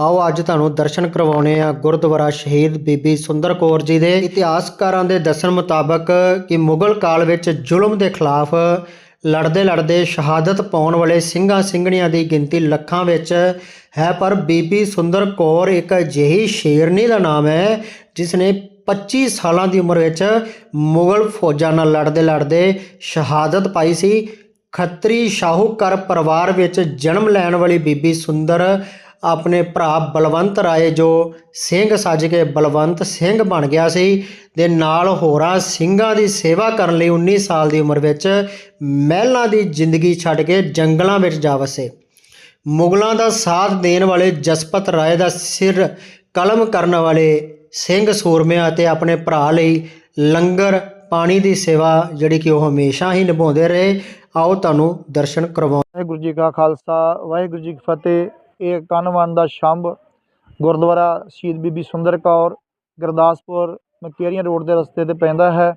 ਆਓ ਅੱਜ ਤੁਹਾਨੂੰ ਦਰਸ਼ਨ ਕਰਵਾਉਣੇ ਆ ਗੁਰਦੁਆਰਾ ਸ਼ਹੀਦ ਬੀਬੀ ਸੁੰਦਰ ਕੌਰ ਜੀ ਦੇ। ਇਤਿਹਾਸਕਾਰਾਂ ਦੇ ਦੱਸਣ ਮੁਤਾਬਕ ਕਿ ਮੁਗਲ ਕਾਲ ਵਿੱਚ ਜ਼ੁਲਮ ਦੇ ਖਿਲਾਫ ਲੜਦੇ ਲੜਦੇ ਸ਼ਹਾਦਤ ਪਾਉਣ ਵਾਲੇ ਸਿੰਘਾਂ ਸਿੰਘਣੀਆਂ ਦੀ ਗਿਣਤੀ ਲੱਖਾਂ ਵਿੱਚ ਹੈ, ਪਰ ਬੀਬੀ ਸੁੰਦਰ ਕੌਰ ਇੱਕ ਅਜਿਹੀ ਸ਼ੇਰਨੀ ਦਾ ਨਾਮ ਹੈ ਜਿਸ ਨੇ 25 ਸਾਲਾਂ ਦੀ ਉਮਰ ਵਿੱਚ ਮੁਗਲ ਫੌਜਾਂ ਨਾਲ ਲੜਦੇ ਲੜਦੇ ਸ਼ਹਾਦਤ ਪਾਈ ਸੀ। ਖੱਤਰੀ ਸ਼ਾਹੂਕਾਰ ਪਰਿਵਾਰ ਵਿੱਚ ਜਨਮ ਲੈਣ ਵਾਲੀ ਬੀਬੀ ਸੁੰਦਰ ਆਪਣੇ ਭਰਾ ਬਲਵੰਤ ਰਾਏ ਜੋ ਸਿੰਘ ਸੱਜ ਕੇ ਬਲਵੰਤ ਸਿੰਘ ਬਣ ਗਿਆ ਸੀ ਦੇ ਨਾਲ ਹੋਰਾਂ ਸਿੰਘਾਂ ਦੀ ਸੇਵਾ ਕਰਨ ਲਈ 19 ਸਾਲ ਦੀ ਉਮਰ ਵਿੱਚ ਮਹਿਲਾਂ ਦੀ ਜ਼ਿੰਦਗੀ ਛੱਡ ਕੇ ਜੰਗਲਾਂ ਵਿੱਚ ਜਾ ਵਸੇ। ਮੁਗਲਾਂ ਦਾ ਸਾਥ ਦੇਣ ਵਾਲੇ ਜਸਪਤ ਰਾਏ ਦਾ ਸਿਰ ਕਲਮ ਕਰਨ ਵਾਲੇ ਸਿੰਘ ਸੂਰਮਿਆਂ ਅਤੇ ਆਪਣੇ ਭਰਾ ਲਈ ਲੰਗਰ ਪਾਣੀ ਦੀ ਸੇਵਾ ਜਿਹੜੀ ਕਿ ਉਹ ਹਮੇਸ਼ਾ ਹੀ ਨਿਭਾਉਂਦੇ ਰਹੇ। ਆਓ ਤੁਹਾਨੂੰ ਦਰਸ਼ਨ ਕਰਵਾਉਂ ਵਾਹਿਗੁਰੂ ਜੀ ਕਾ ਖਾਲਸਾ, ਵਾਹਿਗੁਰੂ ਜੀ ਕੀ ਫਤਿਹ। ਇਹ ਕਨਵਨ ਦਾ ਸ਼ੰਭ, ਗੁਰਦੁਆਰਾ ਸ਼ਹੀਦ ਬੀਬੀ ਸੁੰਦਰ ਕੌਰ, ਗੁਰਦਾਸਪੁਰ ਮਕੇਰੀਆਂ ਰੋਡ ਦੇ ਰਸਤੇ ਤੇ ਪੈਂਦਾ ਹੈ।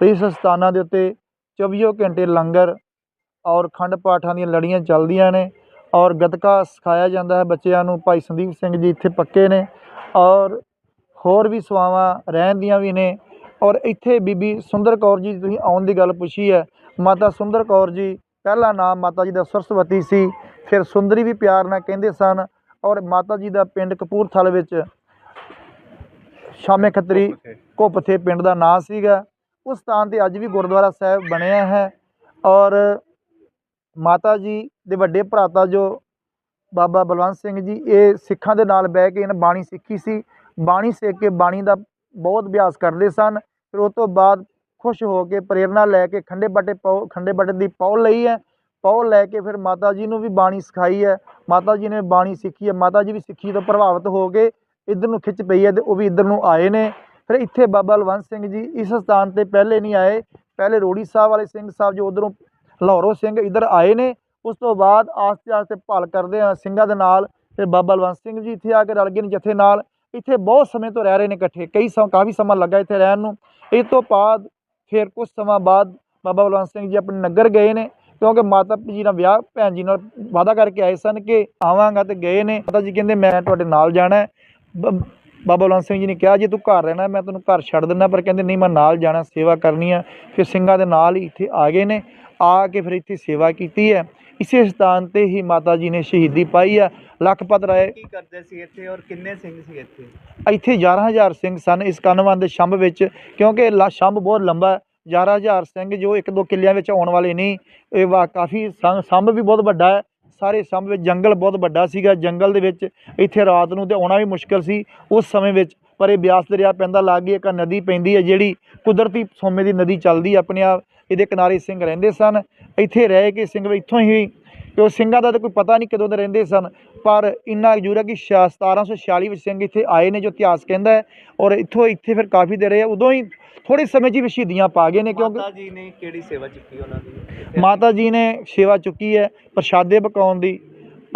ਇਸ ਸਥਾਨਾਂ ਦੇ ਉੱਤੇ 24 ਘੰਟੇ ਲੰਗਰ ਔਰ ਖੰਡ ਪਾਠਾਂ ਦੀਆਂ ਲੜੀਆਂ ਚੱਲਦੀਆਂ ਨੇ ਔਰ ਗਤਕਾ ਸਿਖਾਇਆ ਜਾਂਦਾ ਹੈ ਬੱਚਿਆਂ ਨੂੰ। ਭਾਈ ਸੰਦੀਪ ਸਿੰਘ ਜੀ ਇੱਥੇ ਪੱਕੇ ਨੇ ਔਰ ਹੋਰ ਵੀ ਸਵਾਵਾਂ ਰਹਿਣ ਦੀਆਂ ਵੀ ਨੇ ਔਰ ਇੱਥੇ ਬੀਬੀ ਸੁੰਦਰ ਕੌਰ ਜੀ, ਤੁਸੀਂ ਆਉਣ ਦੀ ਗੱਲ ਪੁੱਛੀ ਹੈ। ਮਾਤਾ ਸੁੰਦਰ ਕੌਰ ਜੀ, ਪਹਿਲਾ ਨਾਮ ਮਾਤਾ ਜੀ ਦਾ ਸਰਸਵਤੀ ਸੀ। ਫਿਰ ਸੁੰਦਰੀ ਵੀ ਪਿਆਰ ਨਾਲ ਕਹਿੰਦੇ ਸਨ ਔਰ ਮਾਤਾ ਜੀ ਦਾ ਪਿੰਡ ਕਪੂਰਥਲ ਵਿੱਚ ਸ਼ਾਮੇ ਖੱਤਰੀ ਘੁੱਪਥੇ ਪਿੰਡ ਦਾ ਨਾਂ ਸੀਗਾ। ਉਸ ਸਥਾਨ ਤੇ ਅੱਜ ਵੀ ਗੁਰਦੁਆਰਾ ਸਾਹਿਬ ਬਣਿਆ ਹੈ ਔਰ ਮਾਤਾ ਜੀ ਦੇ ਵੱਡੇ ਭਰਾਤਾ ਜੋ ਬਾਬਾ ਬਲਵੰਤ ਸਿੰਘ ਜੀ ਇਹ ਸਿੱਖਾਂ ਦੇ ਨਾਲ ਬਹਿ ਕੇ ਇਹਨਾਂ ਬਾਣੀ ਸਿੱਖੀ ਸੀ। ਬਾਣੀ ਸਿੱਖ ਕੇ ਬਾਣੀ ਦਾ ਬਹੁਤ ਅਭਿਆਸ ਕਰਦੇ ਸਨ। ਫਿਰ ਉਸ ਤੋਂ ਬਾਅਦ ਖੁਸ਼ ਹੋ ਕੇ ਪ੍ਰੇਰਣਾ ਲੈ ਕੇ ਖੰਡੇ ਬਾਟੇ ਪੌ ਖੰਡੇ ਬਾਟੇ ਦੀ ਪੌਲ ਲਈ ਹੈ। ਪੌ ਲੈ ਕੇ ਫਿਰ ਮਾਤਾ ਜੀ ਨੂੰ ਵੀ ਬਾਣੀ ਸਿਖਾਈ ਹੈ, ਮਾਤਾ ਜੀ ਨੇ ਬਾਣੀ ਸਿੱਖੀ ਹੈ, ਮਾਤਾ ਜੀ ਵੀ ਸਿੱਖੀ ਤੋਂ ਪ੍ਰਭਾਵਿਤ ਹੋ ਕੇ ਇੱਧਰ ਨੂੰ ਖਿੱਚ ਪਈ ਹੈ ਤੇ ਉਹ ਵੀ ਇੱਧਰ ਨੂੰ ਆਏ ਨੇ। ਫਿਰ ਇੱਥੇ ਬਾਬਾ ਬਲਵੰਤ ਸਿੰਘ ਜੀ ਇਸ ਸਥਾਨ ਤੇ ਪਹਿਲੇ ਨਹੀਂ ਆਏ, ਪਹਿਲੇ ਰੋੜੀ ਸਾਹਿਬ ਵਾਲੇ ਸਿੰਘ ਸਾਹਿਬ ਜੋ ਉਧਰੋਂ ਲਾਹੌਰੋਂ ਸਿੰਘ ਇੱਧਰ ਆਏ ਨੇ, ਉਸ ਤੋਂ ਬਾਅਦ ਆਸਤੇ ਆਸਤੇ ਭਾਲ ਕਰਦੇ ਆ ਸਿੰਘਾਂ ਦੇ ਨਾਲ, ਫਿਰ ਬਾਬਾ ਬਲਵੰਤ ਸਿੰਘ ਜੀ ਇੱਥੇ ਆ ਕੇ ਰਲ ਗਏ ਨੇ ਜਥੇ ਨਾਲ। ਇੱਥੇ ਬਹੁਤ ਸਮੇਂ ਤੋਂ ਰਹਿ ਰਹੇ ਨੇ ਇਕੱਠੇ, ਕਈ ਸਮ, ਕਾਫੀ ਸਮਾਂ ਲੱਗਾ ਇੱਥੇ ਰਹਿਣ ਨੂੰ। ਇਸ ਤੋਂ ਬਾਅਦ ਫਿਰ ਕੁਝ ਸਮਾਂ ਬਾਅਦ ਬਾਬਾ ਬਲਵੰਤ ਸਿੰਘ ਜੀ ਆਪਣੇ ਨਗਰ ਗਏ ਨੇ ਕਿਉਂਕਿ ਮਾਤਾ ਜੀ ਨਾਲ ਵਿਆਹ ਭੈਣ ਜੀ ਨਾਲ ਵਾਅਦਾ ਕਰਕੇ ਆਏ ਸਨ ਕਿ ਆਵਾਂਗਾ ਤੇ ਗਏ ਨੇ। ਮਾਤਾ ਜੀ ਕਹਿੰਦੇ ਮੈਂ ਤੁਹਾਡੇ ਨਾਲ ਜਾਣਾ ਬਾਬਾ ਬਲਵੰਤ ਸਿੰਘ ਜੀ ਨੇ ਕਿਹਾ ਜੇ ਤੂੰ ਘਰ ਰਹਿਣਾ ਮੈਂ ਤੈਨੂੰ ਘਰ ਛੱਡ ਦਿੰਦਾ ਪਰ ਕਹਿੰਦੇ ਨਹੀਂ ਮੈਂ ਨਾਲ ਜਾਣਾ ਸੇਵਾ ਕਰਨੀ ਆ ਫਿਰ ਸਿੰਘਾਂ ਦੇ ਨਾਲ ਹੀ ਇੱਥੇ ਆ ਗਏ ਨੇ। ਆ ਕੇ ਫਿਰ ਇੱਥੇ ਸੇਵਾ ਕੀਤੀ ਹੈ। ਇਸੇ ਸਥਾਨ ਤੇ ਹੀ ਮਾਤਾ ਜੀ ਨੇ ਸ਼ਹੀਦੀ ਪਾਈ ਆ ਲਖਪਤ ਰਾਏ ਕੀ ਕਰਦੇ ਸੀ ਇੱਥੇ ਔਰ ਕਿੰਨੇ ਸਿੰਘ ਸੀ ਇੱਥੇ? ਇੱਥੇ 11000 ਸਿੰਘ ਸਨ ਇਸ ਕਨਵਨ ਦੇ ਛੰਭ ਵਿੱਚ। ਕਿਉਂਕਿ ਛੰਭ ਬਹੁਤ ਲੰਬਾ 11000 ਸਿੰਘ ਜੋ ਇੱਕ ਦੋ ਕਿੱਲਿਆਂ ਵਿੱਚ ਆਉਣ ਵਾਲੇ ਨਹੀਂ ਇਹ ਵਾ ਕਾਫੀ ਸੰ- ਛੰਭ ਵੀ ਬਹੁਤ ਵੱਡਾ ਹੈ, ਸਾਰੇ ਸੰਭ ਵਿੱਚ ਜੰਗਲ ਬਹੁਤ ਵੱਡਾ ਸੀਗਾ, ਜੰਗਲ ਦੇ ਵਿੱਚ ਇੱਥੇ ਰਾਤ ਨੂੰ ਤੇ ਆਉਣਾ ਵੀ ਮੁਸ਼ਕਲ ਸੀ, ਉਸ ਸਮੇਂ ਵਿੱਚ ਪਰ ਇਹ ਬਿਆਸ ਦਰਿਆ ਪੈਂਦਾ ਲਾਗੇ ਇੱਕ ਨਦੀ ਪੈਂਦੀ ਹੈ ਜਿਹੜੀ ਕੁਦਰਤੀ ਸੋਮੇ ਦੀ ਨਦੀ ਚੱਲਦੀ ਆਪਣੇ ਆਪ, ਇਹਦੇ ਕਿਨਾਰੇ ਸਿੰਘ ਰਹਿੰਦੇ ਸਨ, ਇੱਥੇ ਰਹਿ ਕੇ ਸਿੰਘ ਇੱਥੋਂ ਹੀ ਕਿ ਉਹ ਸਿੰਘਾਂ ਦਾ ਤਾਂ ਕੋਈ ਪਤਾ ਨਹੀਂ ਕਦੋਂ ਦੇ ਰਹਿੰਦੇ ਸਨ ਪਰ ਇੰਨਾ ਜ਼ਰੂਰ ਹੈ ਕਿ ਛਿਆ- 1746 ਵਿੱਚ ਸਿੰਘ ਇੱਥੇ ਆਏ ਨੇ ਜੋ ਇਤਿਹਾਸ ਕਹਿੰਦਾ ਹੈ ਔਰ ਇੱਥੋਂ ਇੱਥੇ ਫਿਰ ਕਾਫੀ ਦੇਰ ਰਹੇ ਆ। ਉਦੋਂ ਹੀ ਥੋੜੇ ਸਮੇਂ 'ਚ ਹੀ ਸ਼ਹੀਦੀਆਂ ਪਾ ਗਏ ਨੇ ਕਿਉਂਕਿ ਮਾਤਾ ਜੀ ਨੇ ਕਿਹੜੀ ਸੇਵਾ ਚੁੱਕੀ ਉਹਨਾਂ ਦੀ ਮਾਤਾ ਜੀ ਨੇ ਸੇਵਾ ਚੁੱਕੀ ਹੈ ਪ੍ਰਸ਼ਾਦੇ ਪਕਾਉਣ ਦੀ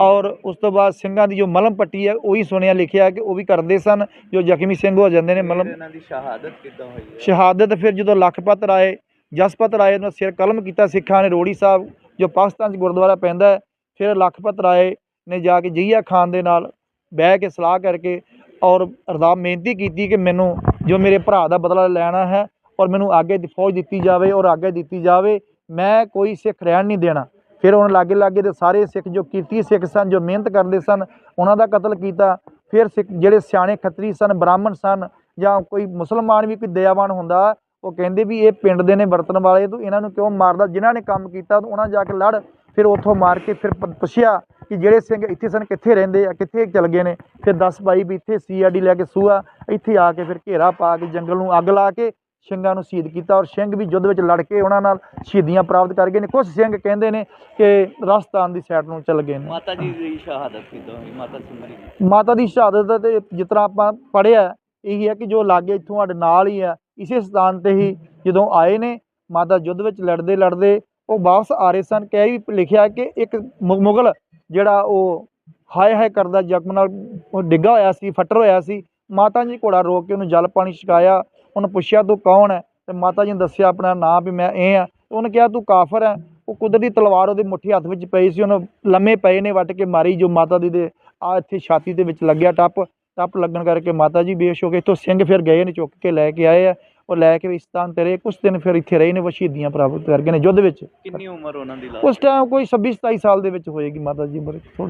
ਔਰ ਉਸ ਤੋਂ ਬਾਅਦ ਸਿੰਘਾਂ ਦੀ ਜੋ ਮਲਮ ਪੱਟੀ ਹੈ ਉਹੀ ਸੁਣਿਆ ਲਿਖਿਆ ਕਿ ਉਹ ਵੀ ਕਰਦੇ ਸਨ ਜੋ ਜ਼ਖਮੀ ਸਿੰਘ ਹੋ ਜਾਂਦੇ ਨੇ ਮਲਮ ਇਹਨਾਂ ਦੀ ਸ਼ਹਾਦਤ ਕਿੱਦਾਂ ਹੋਈ ਹੈ ਸ਼ਹਾਦਤ ਫਿਰ ਜਦੋਂ ਲਖਪਤ ਰਾਏ ਜਸਪਤ ਰਾਏ ਦਾ ਸਿਰ ਕਲਮ ਕੀਤਾ ਸਿੱਖਾਂ ਨੇ ਰੋੜੀ ਸਾਹਿਬ ਜੋ ਪਾਕਿਸਤਾਨ 'ਚ ਗੁਰਦੁਆਰਾ ਪੈਂਦਾ ਫਿਰ ਲਖਪਤ ਰਾਏ ਨੇ ਜਾ ਕੇ ਜਹੀਆ ਖਾਨ ਦੇ ਨਾਲ ਬਹਿ ਕੇ ਸਲਾਹ ਕਰਕੇ ਔਰ ਅਰਦਾਸ ਬੇਨਤੀ ਕੀਤੀ ਕਿ ਮੈਨੂੰ ਜੋ ਮੇਰੇ ਭਰਾ ਦਾ ਬਦਲਾ ਲੈਣਾ ਹੈ ਔਰ ਮੈਨੂੰ ਅੱਗੇ ਦੀ ਫੌਜ ਦਿੱਤੀ ਜਾਵੇ ਔਰ ਅੱਗੇ ਦਿੱਤੀ ਜਾਵੇ, ਮੈਂ ਕੋਈ ਸਿੱਖ ਰਹਿਣ ਨਹੀਂ ਦੇਣਾ। ਫਿਰ ਉਹਨਾਂ ਲਾਗੇ ਲਾਗੇ ਦੇ ਸਾਰੇ ਸਿੱਖ ਜੋ ਕੀਰਤੀ ਸਿੱਖ ਸਨ, ਜੋ ਮਿਹਨਤ ਕਰਦੇ ਸਨ, ਉਹਨਾਂ ਦਾ ਕਤਲ ਕੀਤਾ। ਫਿਰ ਸਿੱਖ ਜਿਹੜੇ ਸਿਆਣੇ ਖੱਤਰੀ ਸਨ, ਬ੍ਰਾਹਮਣ ਸਨ ਜਾਂ ਕੋਈ ਮੁਸਲਮਾਨ ਵੀ ਕੋਈ ਦਇਆਵਾਨ ਹੁੰਦਾ ਉਹ ਕਹਿੰਦੇ ਵੀ ਇਹ ਪਿੰਡ ਦੇ ਨੇ ਵਰਤਣ ਵਾਲੇ ਤੂੰ ਇਹਨਾਂ ਨੂੰ ਕਿਉਂ ਮਾਰਦਾ? ਜਿਨ੍ਹਾਂ ਨੇ ਕੰਮ ਕੀਤਾ ਉਹਨਾਂ ਜਾ ਕੇ ਲੜ। ਫਿਰ ਉੱਥੋਂ ਮਾਰ ਕੇ ਫਿਰ ਪੁੱਛਿਆ ਕਿ ਜਿਹੜੇ ਸਿੰਘ ਇੱਥੇ ਸਨ ਕਿੱਥੇ ਰਹਿੰਦੇ ਆ ਕਿੱਥੇ ਚਲ ਗਏ ਨੇ? ਫਿਰ ਦੱਸ ਪਾਈ ਵੀ ਇੱਥੇ ਸੀਆਰਡੀ ਲੈ ਕੇ ਸੂਆ ਇੱਥੇ ਆ ਕੇ ਫਿਰ ਘੇਰਾ ਪਾ ਕੇ ਜੰਗਲ ਨੂੰ ਅੱਗ ਲਾ ਕੇ ਸਿੰਘਾਂ ਨੂੰ ਸ਼ਹੀਦ ਕੀਤਾ ਔਰ ਸਿੰਘ ਵੀ ਯੁੱਧ ਵਿੱਚ ਲੜ ਕੇ ਉਹਨਾਂ ਨਾਲ ਸ਼ਹੀਦੀਆਂ ਪ੍ਰਾਪਤ ਕਰ ਗਏ ਨੇ। ਕੁਝ ਸਿੰਘ ਕਹਿੰਦੇ ਨੇ ਕਿ ਰਾਜਸਥਾਨ ਦੀ ਸਾਈਡ ਨੂੰ ਚਲ ਗਏ ਨੇ। ਮਾਤਾ ਜੀ ਦੀ ਸ਼ਹਾਦਤ ਕਿੱਦਾਂ ਹੋਈ? ਮਾਤਾ ਸੁੰਦਰੀ ਮਾਤਾ ਦੀ ਸ਼ਹਾਦਤ ਤੇ ਜਿਸ ਤਰ੍ਹਾਂ ਆਪਾਂ ਪੜ੍ਹਿਆ ਇਹੀ ਹੈ ਕਿ ਜੋ ਲਾਗੇ ਇੱਥੋਂ ਸਾਡੇ ਨਾਲ ਹੀ ਆ ਇਸੇ ਸਥਾਨ ਤੇ ਹੀ ਜਦੋਂ ਆਏ ਨੇ, ਮਾਤਾ ਯੁੱਧ ਵਿੱਚ ਲੜਦੇ ਲੜਦੇ ਉਹ ਵਾਪਸ ਆ ਰਹੇ ਸਨ। ਕਹਿ ਵੀ ਲਿਖਿਆ ਕਿ ਇੱਕ ਮੁ- ਮੁਗਲ ਜਿਹੜਾ ਉਹ ਹਾਏ ਹਾਏ ਕਰਦਾ ਜ਼ਖਮ ਨਾਲ ਉਹ ਡਿੱਗਾ ਹੋਇਆ ਸੀ, ਫੱਟਰ ਹੋਇਆ ਸੀ। ਮਾਤਾ ਜੀ ਘੋੜਾ ਰੋਕ ਕੇ ਉਹਨੂੰ ਜਲ ਪਾਣੀ ਛਕਾਇਆ, ਉਹਨੂੰ ਪੁੱਛਿਆ, ਤੂੰ ਕੌਣ ਹੈ? ਤੇ ਮਾਤਾ ਜੀ ਨੇ ਦੱਸਿਆ ਆਪਣਾ ਨਾਂ ਵੀ ਮੈਂ ਇਹ ਆ ਉਹਨੇ ਕਿਹਾ, ਤੂੰ ਕਾਫਰ ਹੈ। ਉਹ ਕੁਦਰਤੀ ਤਲਵਾਰ ਉਹਦੇ ਮੁੱਠੀ ਹੱਥ ਵਿੱਚ ਪਈ ਸੀ, ਉਹਨੂੰ ਲੰਮੇ ਪਏ ਨੇ ਵੱਟ ਕੇ ਮਾਰੀ, ਜੋ ਮਾਤਾ ਦੀ ਦੇ ਆ ਇੱਥੇ ਛਾਤੀ ਦੇ ਵਿੱਚ ਲੱਗਿਆ ਟੱਪ। ਟੱਪ ਲੱਗਣ ਕਰਕੇ ਮਾਤਾ ਜੀ ਬੇਹੋਸ਼ ਹੋ ਗਏ। ਇੱਥੋਂ ਸਿੰਘ ਫਿਰ ਗਏ ਨੇ ਚੁੱਕ ਕੇ ਲੈ ਕੇ ਆਏ ਆ ਉਹ ਲੈ ਕੇ ਇਸ ਸਥਾਨ ਤੇ ਰਹੇ। ਕੁਝ ਦਿਨ ਫਿਰ ਇੱਥੇ ਰਹੇ ਨੇ ਵਸ਼ੀਦੀਆਂ ਪ੍ਰਾਪਤ ਕਰ ਗਏ ਨੇ। ਯੁੱਧ ਵਿੱਚ ਕਿੰਨੀ ਉਮਰ ਉਹਨਾਂ ਦੀ ਉਸ ਟਾਈਮ ਕੋਈ 26 27 ਸਾਲ ਦੇ ਵਿੱਚ ਹੋਏਗੀ ਮਾਤਾ ਜੀ ਉਮਰ ਥੋੜੀ